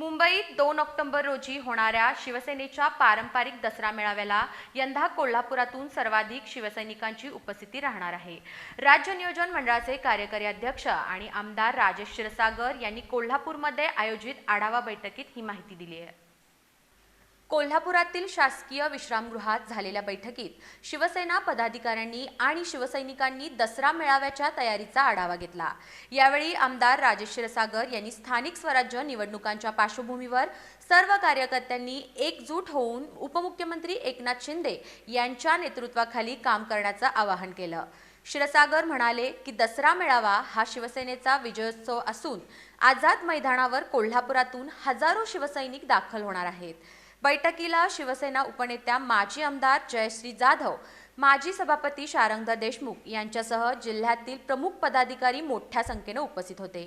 मुंबईत दोन ऑक्टोबर रोजी होणाऱ्या शिवसेनेच्या पारंपरिक दसरा मेळाव्याला यंदा कोल्हापुरातून सर्वाधिक शिवसैनिकांची उपस्थिती राहणार आहे. राज्य नियोजन मंडळाचे कार्यकारी अध्यक्ष आणि आमदार राजेश क्षीरसागर यांनी कोल्हापूरमध्ये आयोजित आढावा बैठकीत ही माहिती दिली आहे. कोल्हापुरातील शासकीय विश्रामगृहात झालेल्या बैठकीत शिवसेना पदाधिकाऱ्यांनी आणि शिवसैनिकांनी दसरा मेळाव्याच्या तयारीचा आढावा घेतला. यावेळी आमदार राजेश क्षीरसागर यांनी स्थानिक स्वराज्य निवडणुकांच्या पार्श्वभूमीवर सर्व कार्यकर्त्यांनी एकजूट होऊन उपमुख्यमंत्री एकनाथ शिंदे यांच्या नेतृत्वाखाली काम करण्याचं आवाहन केलं. क्षीरसागर म्हणाले की दसरा मेळावा हा शिवसेनेचा विजयोत्सव असून आझाद मैदानावर कोल्हापुरातून हजारो शिवसैनिक दाखल होणार आहेत. बैठकीला शिवसेना उपनेत्या माजी आमदार जयश्री जाधव माजी सभापती शारंगदा देशमुख यांच्यासह जिल्ह्यातील प्रमुख पदाधिकारी मोठ्या संख्येने उपस्थित होते.